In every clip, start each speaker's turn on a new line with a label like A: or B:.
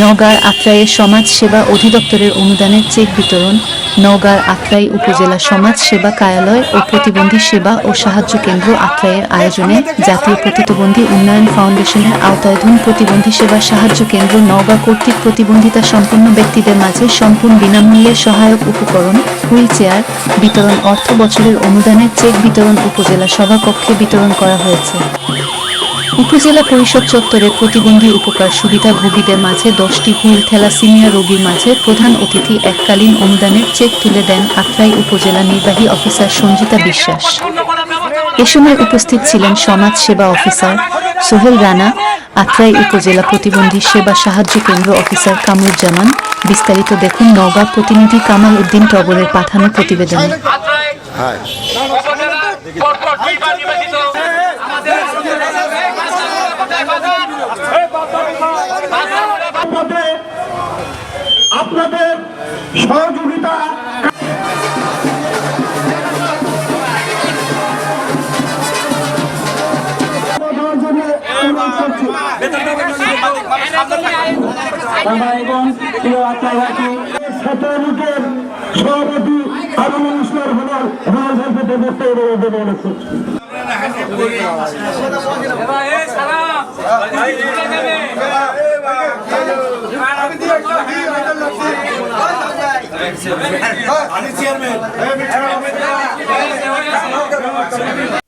A: নওগাঁর আত্রাইয়ের সমাজ সেবা অধিদপ্তরের অনুদানের চেক বিতরণ নওগাঁর আত্রাই উপজেলা সমাজ সেবা কার্যালয় ও প্রতিবন্ধী সেবা ও সাহায্য কেন্দ্র আত্রাইয়ের আয়োজনে জাতীয় প্রতিবন্ধী উন্নয়ন ফাউন্ডেশনের আওতাধীন প্রতিবন্ধী সেবা সাহায্য কেন্দ্র নওগাঁ কর্তৃক প্রতিবন্ধিতা সম্পন্ন ব্যক্তিদের মাঝে সম্পূর্ণ বিনামূল্যে সহায়ক উপকরণ, হুইল চেয়ার, বিতরণ অর্থ বছরের অনুদানের চেক বিতরণ উপজেলা সভাকক্ষে বিতরণ করা হয়েছে। উপজেলা পরিষদ চত্বরে প্রতিবন্ধী উপকার সুবিধাভোগীদের মাঝে দশটি হুইল থ্যালাসিমিয়া রোগীর মাঝে প্রধান অতিথি এককালীন অনুদানের চেক তুলে দেন আত্রাই উপজেলা নির্বাহী অফিসার সঞ্জিতা বিশ্বাস। এ সময় উপস্থিত ছিলেন সমাজ সেবা অফিসার সোহেল রানা আত্রাই উপজেলা প্রতিবন্ধী সেবা সাহায্য কেন্দ্র অফিসার কামরুজ্জামান। বিস্তারিত দেখুন নওগাঁ প্রতিনিধি কামাল উদ্দিন টবরের পাঠানো প্রতিবেদনে।
B: হ্যাঁ
C: পরপর দুইবার নির্বাচিত।
D: আপনাদের সহযোগিতা সভাপতি আবুল ইসলাম হলার রাজনীতি ব্যবস্থা দেবে অনুরোধ আমি বলে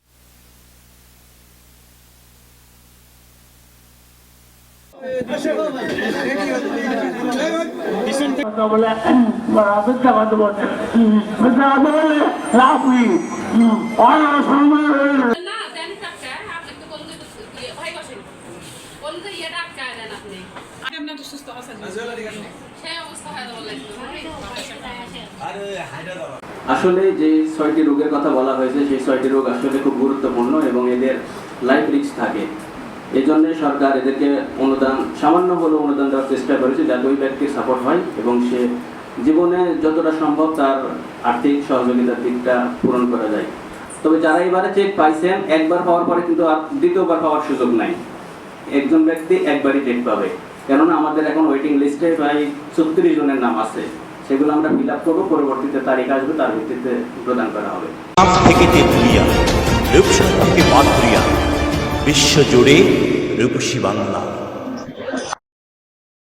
E: আসলে যে ছয়টি রোগের কথা বলা হয়েছে, সেই ছয়টি রোগ আসলে খুব গুরুত্বপূর্ণ এবং এদের লাইফ রিস্ক থাকে। এই সরকার এদেরকে অনুদান, সামান্য হলেও অনুদান দেওয়ার চেষ্টা করেছে যাতে ওই ব্যক্তির সাপোর্ট হয় এবং সে জীবনে যতটা সম্ভব তার আর্থিক সহযোগিতার দিকটা পূরণ করা যায়। তবে যারা এবারে চেক পাইছেন, একবার পাওয়ার পরে কিন্তু আর দ্বিতীয়বার পাওয়ার সুযোগ নাই। একজন ব্যক্তি একবারই চেক পাবে। কেননা আমাদের এখন ওয়েটিং লিস্টে প্রায় ছত্রিশ জনের নাম আছে। সেগুলো আমরা ফিল আপ করব, পরবর্তীতে তারিখ আসবে, তার ভিত্তিতে প্রদান করা হবে।
F: থেকে থেকে বিশ্বজুড়ে রূপসী বাংলা।